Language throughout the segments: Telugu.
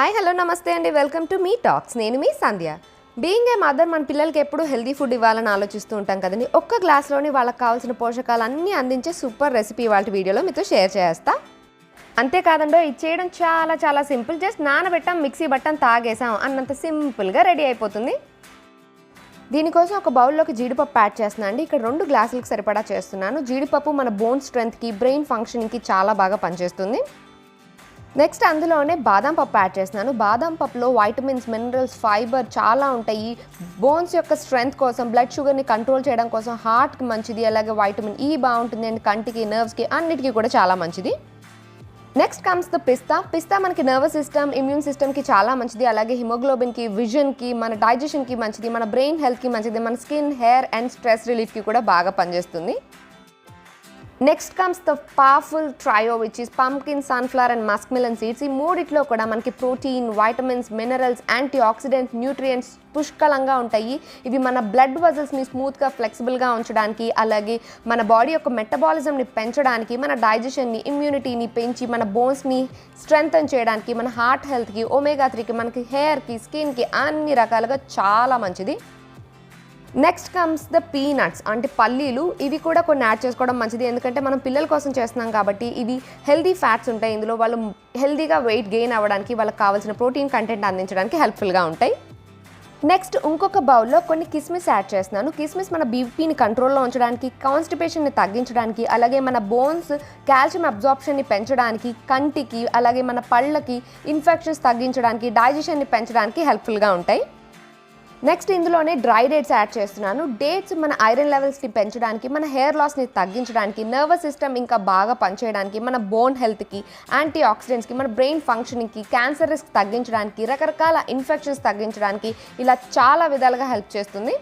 హాయ్ హలో నమస్తే అండి. వెల్కమ్ టు మీ టాక్స్ నేను మీ సంధ్య. బీయింగ్ ఏ మదర్ మన పిల్లలకి ఎప్పుడు హెల్దీ ఫుడ్ ఇవ్వాలని ఆలోచిస్తూ ఉంటాం కదండి. ఒక్క గ్లాస్లోని వాళ్ళకి కావాల్సిన పోషకాలు అన్నీ అందించే సూపర్ రెసిపీ వాళ్ళ వీడియోలో మీతో షేర్ చేస్తా. అంతేకాదండో ఇది చేయడం చాలా చాలా సింపుల్ జస్ట్ నానబెట్టాం మిక్సీ బట్టం తాగేసాం అన్నంత సింపుల్గా రెడీ అయిపోతుంది. దీనికోసం ఒక బౌల్లోకి జీడిపప్పు యాడ్ చేస్తున్నాను అండి. ఇక్కడ రెండు గ్లాసులకు సరిపడా చేస్తున్నాను. జీడిపప్పు మన బోన్ స్ట్రెంత్కి బ్రెయిన్ ఫంక్షనింగ్కి చాలా బాగా పనిచేస్తుంది. నెక్స్ట్ అందులోనే బాదం పప్పు యాడ్ చేస్తున్నాను. బాదం పప్పులో వైటమిన్స్ మినరల్స్ ఫైబర్ చాలా ఉంటాయి. బోన్స్ యొక్క స్ట్రెంగ్త్ కోసం బ్లడ్ షుగర్ని కంట్రోల్ చేయడం కోసం హార్ట్కి మంచిది అలాగే వైటమిన్ ఈ e బాగుంటుంది అండ్ కంటికి నర్వ్స్కి అన్నిటికీ కూడా చాలా మంచిది. Next comes the pista pista మనకి నర్వస్ సిస్టమ్ ఇమ్యూన్ సిస్టమ్కి చాలా మంచిది అలాగే హిమోగ్లోబిన్కి విజన్కి మన డైజెషన్కి మంచిది మన బ్రెయిన్ హెల్త్కి మంచిది మన స్కిన్ హెయిర్ అండ్ స్ట్రెస్ రిలీఫ్కి కూడా బాగా పనిచేస్తుంది. Next comes the powerful trio which is pumpkin sunflower and musk melon seeds ఈ మూడిట్లో కూడా మనకి protein vitamins minerals antioxidants nutrients పుష్కలంగా ఉంటాయి. ఇవి మన బ్లడ్ వజల్స్ని స్మూత్గా ఫ్లెక్సిబుల్గా ఉంచడానికి అలాగే మన బాడీ యొక్క మెటబాలిజంని పెంచడానికి మన డైజెషన్ని ఇమ్యూనిటీని పెంచి మన బోన్స్ని స్ట్రెంగ్తన్ చేయడానికి మన హార్ట్ హెల్త్కి ఒమేగా త్రీకి మనకి హెయిర్కి స్కిన్కి అన్ని రకాలుగా చాలా మంచిది. నెక్స్ట్ కమ్స్ ద పీనట్స్ అంటే పల్లీలు ఇవి కూడా కొన్ని యాడ్ చేసుకోవడం మంచిది. ఎందుకంటే మనం పిల్లల కోసం చేస్తున్నాం కాబట్టి ఇవి హెల్దీ ఫ్యాట్స్ ఉంటాయి. ఇందులో వాళ్ళు హెల్దీగా వెయిట్ గెయిన్ అవ్వడానికి వాళ్ళకి కావాల్సిన ప్రోటీన్ కంటెంట్ అందించడానికి హెల్ప్ఫుల్గా ఉంటాయి. నెక్స్ట్ ఇంకొక బౌల్లో కొన్ని కిస్మిస్ యాడ్ చేస్తున్నాను. కిస్మిస్ మన బీపీని కంట్రోల్లో ఉంచడానికి కాన్స్టిపేషన్ని తగ్గించడానికి అలాగే మన బోన్స్ కాల్షియం అబ్జార్ప్షన్ని పెంచడానికి కంటికి అలాగే మన పళ్ళకి ఇన్ఫెక్షన్స్ తగ్గించడానికి డైజెషన్ని పెంచడానికి హెల్ప్ఫుల్గా ఉంటాయి. నెక్స్ట్ ఇందులోనే డ్రై డేట్స్ యాడ్ చేస్తున్నాను. డేట్స్ మన ఐరన్ లెవెల్స్ని పెంచడానికి మన హెయిర్ లాస్ని తగ్గించడానికి నర్వస్ సిస్టమ్ ఇంకా బాగా పనిచేయడానికి మన బోన్ హెల్త్కి యాంటీ ఆక్సిడెంట్స్కి మన బ్రెయిన్ ఫంక్షనింగ్కి క్యాన్సర్ రిస్క్ తగ్గించడానికి రకరకాల ఇన్ఫెక్షన్స్ తగ్గించడానికి ఇలా చాలా విధాలుగా హెల్ప్ చేస్తుంది.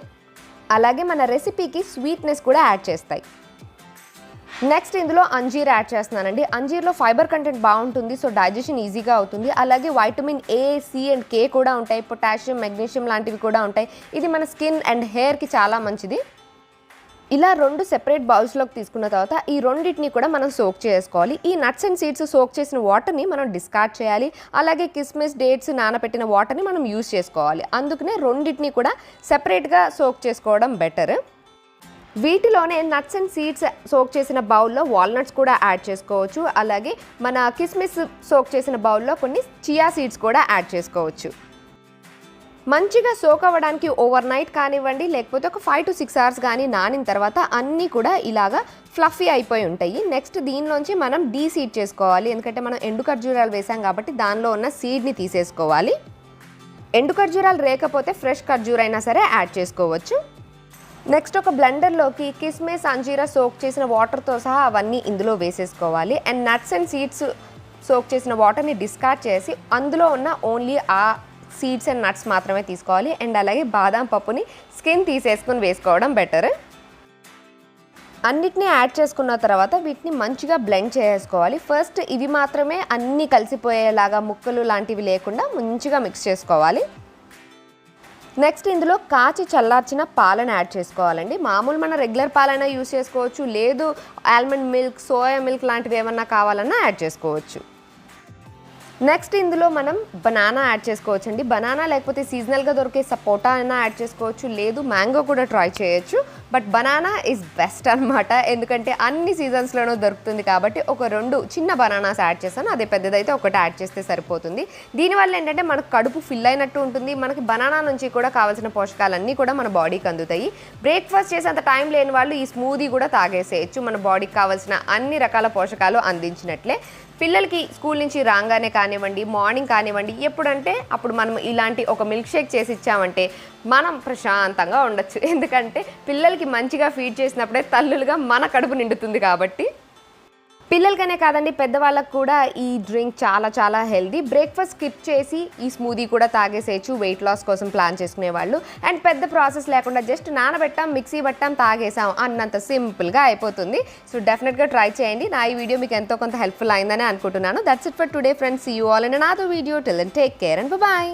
అలాగే మన రెసిపీకి స్వీట్నెస్ కూడా యాడ్ చేస్తాయి. నెక్స్ట్ ఇందులో అంజీర్ యాడ్ చేస్తున్నానండి. అంజీర్లో ఫైబర్ కంటెంట్ బాగుంటుంది సో డైజెషన్ ఈజీగా అవుతుంది. అలాగే vitamin A C and K కూడా ఉంటాయి. పొటాషియం మెగ్నీషియం లాంటివి కూడా ఉంటాయి. ఇది మన స్కిన్ అండ్ హెయిర్కి చాలా మంచిది. ఇలా రెండు సెపరేట్ బౌల్స్లోకి తీసుకున్న తర్వాత ఈ రెండింటిని కూడా మనం సోక్ చేసుకోవాలి. ఈ నట్స్ అండ్ సీడ్స్ సోక్ చేసిన వాటర్ని మనం డిస్కార్డ్ చేయాలి. అలాగే కిస్మిస్ డేట్స్ నానబెట్టిన వాటర్ని మనం యూస్ చేసుకోవాలి. అందుకనే రెండింటిని కూడా సెపరేట్గా సోక్ చేసుకోవడం బెటర్ వీటిలోనే నట్స్ అండ్ సీడ్స్ సోక్ చేసిన బౌల్లో వాల్నట్స్ కూడా యాడ్ చేసుకోవచ్చు. అలాగే మన కిస్మిస్ సోక్ చేసిన బౌల్లో కొన్ని చియా సీడ్స్ కూడా యాడ్ చేసుకోవచ్చు. మంచిగా సోక్ అవ్వడానికి ఓవర్ నైట్ కానివ్వండి లేకపోతే ఒక ఫైవ్ టు సిక్స్ అవర్స్ కానీ నానిన తర్వాత అన్నీ కూడా ఇలాగా ఫ్లఫీ అయిపోయి ఉంటాయి. నెక్స్ట్ దీనిలోంచి మనం డీ సీడ్ చేసుకోవాలి. ఎందుకంటే మనం ఎండు ఖర్జూరాలు వేసాం కాబట్టి దానిలో ఉన్న సీడ్ని తీసేసుకోవాలి. ఎండు ఖర్జూరాలు లేకపోతే ఫ్రెష్ ఖర్జూరైనా అయినా సరే యాడ్ చేసుకోవచ్చు. నెక్స్ట్ ఒక బ్లెండర్లోకి కిస్మిస్ అంజీరా సోక్ చేసిన వాటర్తో సహా అవన్నీ ఇందులో వేసేసుకోవాలి. And nuts and seeds soak చేసిన వాటర్ని డిస్కార్డ్ చేసి అందులో ఉన్న ఓన్లీ ఆ సీడ్స్ అండ్ నట్స్ మాత్రమే తీసుకోవాలి. అండ్ అలాగే బాదాం పప్పుని స్కిన్ తీసేసుకొని వేసుకోవడం బెటర్ అన్నిటినీ యాడ్ చేసుకున్న తర్వాత వీటిని మంచిగా బ్లెండ్ చేసుకోవాలి ఫస్ట్ ఇవి మాత్రమే అన్నీ కలిసిపోయేలాగా ముక్కలు లాంటివి లేకుండా మంచిగా మిక్స్ చేసుకోవాలి. నెక్స్ట్ ఇందులో కాచి చల్లార్చిన పాలను యాడ్ చేసుకోవాలండి. మామూలు మన రెగ్యులర్ పాలైనా యూస్ చేసుకోవచ్చు. లేదు ఆల్మండ్ మిల్క్ సోయా మిల్క్ లాంటివి ఏమన్నా కావాలన్నా యాడ్ చేసుకోవచ్చు. నెక్స్ట్ ఇందులో మనం బనానా యాడ్ చేసుకోవచ్చు అండి బనానా లేకపోతే సీజనల్గా దొరికే సపోటా అయినా యాడ్ చేసుకోవచ్చు. లేదు మ్యాంగో కూడా ట్రై చేయొచ్చు. బట్ బనానా ఈజ్ బెస్ట్ అనమాట ఎందుకంటే అన్ని సీజన్స్లోనూ దొరుకుతుంది కాబట్టి ఒక రెండు చిన్న బనానాస్ యాడ్ చేస్తాను అదే పెద్దదైతే ఒకటి యాడ్ చేస్తే సరిపోతుంది. దీనివల్ల ఏంటంటే మనకు కడుపు ఫిల్ అయినట్టు ఉంటుంది. మనకి బనానా నుంచి కూడా కావాల్సిన పోషకాలన్నీ కూడా మన బాడీకి అందుతాయి. బ్రేక్ఫాస్ట్ చేసేంత టైం లేని వాళ్ళు ఈ స్మూదీ కూడా తాగేసేయచ్చు. మన బాడీకి కావాల్సిన అన్ని రకాల పోషకాలు అందించినట్లే. పిల్లలకి స్కూల్ నుంచి రాగానే కానివ్వండి మార్నింగ్ కానివ్వండి ఎప్పుడంటే అప్పుడు మనం ఇలాంటి ఒక మిల్క్ షేక్ చేసి ఇచ్చామంటే మనం ప్రశాంతంగా ఉండొచ్చు. ఎందుకంటే పిల్లలకి మంచిగా ఫీడ్ చేసినప్పుడే తల్లులుగా మన కడుపు నిండుతుంది కాబట్టి పిల్లలకనే కాదండి పెద్దవాళ్ళకు కూడా ఈ డ్రింక్ చాలా చాలా హెల్దీ. బ్రేక్ఫాస్ట్ స్కిప్ చేసి ఈ స్మూదీ కూడా తాగేసేయచ్చు వెయిట్ లాస్ కోసం ప్లాన్ చేసుకునే వాళ్ళు అండ్ పెద్ద ప్రాసెస్ లేకుండా జస్ట్ నానబెట్టాం మిక్సీ పట్టాం తాగేసాం అన్నంత సింపుల్గా అయిపోతుంది. సో డెఫినెట్గా ట్రై చేయండి. నా ఈ వీడియో మీకు ఎంతో కొంత హెల్ప్ఫుల్ అయిందని అనుకుంటున్నాను. That's it for today friends you all and నాతో video till and take care and bye